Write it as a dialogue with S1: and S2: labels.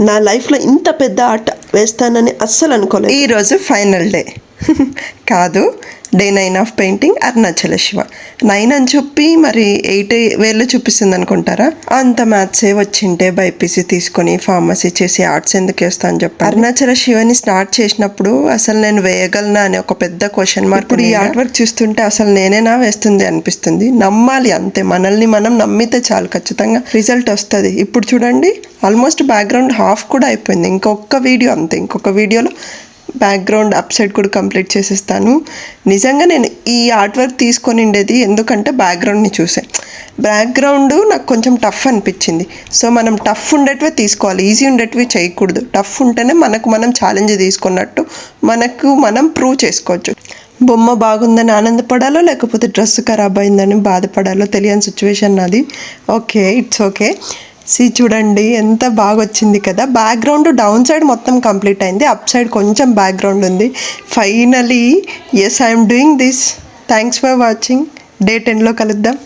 S1: నా లైఫ్లో ఇంత పెద్ద ఆట వేస్తానని అస్సలు అనుకోలేదు.
S2: ఈరోజు ఫైనల్ డే. కాదు. Day nine of painting Arunachala Shiva. Nine అని చెప్పి మరి ఎయిట్ వేలు చూపిస్తుంది అనుకుంటారా? అంత మ్యాథ్సే వచ్చింటే బైపీసీ తీసుకొని ఫార్మసీ చేసి ఆర్ట్స్ ఎందుకు వేస్తా అని చెప్పి అరుణాచల శివని స్టార్ట్ చేసినప్పుడు అసలు నేను వేయగలనా అని ఒక పెద్ద క్వశ్చన్ మార్క్ ఇప్పుడు ఈ ఆర్ట్ వర్క్ చూస్తుంటే అసలు నేనేనా వేస్తుంది అనిపిస్తుంది. నమ్మాలి అంతే. మనల్ని మనం నమ్మితే చాలు ఖచ్చితంగా. రిజల్ట్ వస్తుంది. ఇప్పుడు చూడండి ఆల్మోస్ట్ బ్యాక్గ్రౌండ్ హాఫ్ కూడా అయిపోయింది. ఇంకొక వీడియో అంతే. ఇంకొక వీడియోలో బ్యాక్గ్రౌండ్ అప్ సైడ్ కూడా కంప్లీట్ చేసేస్తాను. నిజంగా నేను ఈ ఆర్ట్ వర్క్ తీసుకొని ఉండేది ఎందుకంటే బ్యాక్గ్రౌండ్ని చూసాను బ్యాక్గ్రౌండ్ నాకు కొంచెం టఫ్ అనిపించింది. సో మనం టఫ్ ఉండేటివే తీసుకోవాలి. ఈజీ ఉండేటివి చేయకూడదు. టఫ్ ఉంటేనే మనకు మనం ఛాలెంజ్ తీసుకున్నట్టు మనకు మనం ప్రూవ్ చేసుకోవచ్చు. బొమ్మ బాగుందని ఆనందపడాలో లేకపోతే డ్రెస్ ఖరాబ్ అయిందని బాధపడాలో తెలియని సిచ్యువేషన్ నాది. ఓకే ఇట్స్ ఓకే సి చూడండి ఎంత బాగా వచ్చింది కదా. బ్యాక్గ్రౌండ్ డౌన్ సైడ్ మొత్తం కంప్లీట్ అయింది. అప్ సైడ్ కొంచెం బ్యాక్గ్రౌండ్ ఉంది. Finally yes I'm doing this thanks for watching day టెన్లో కలుద్దాం.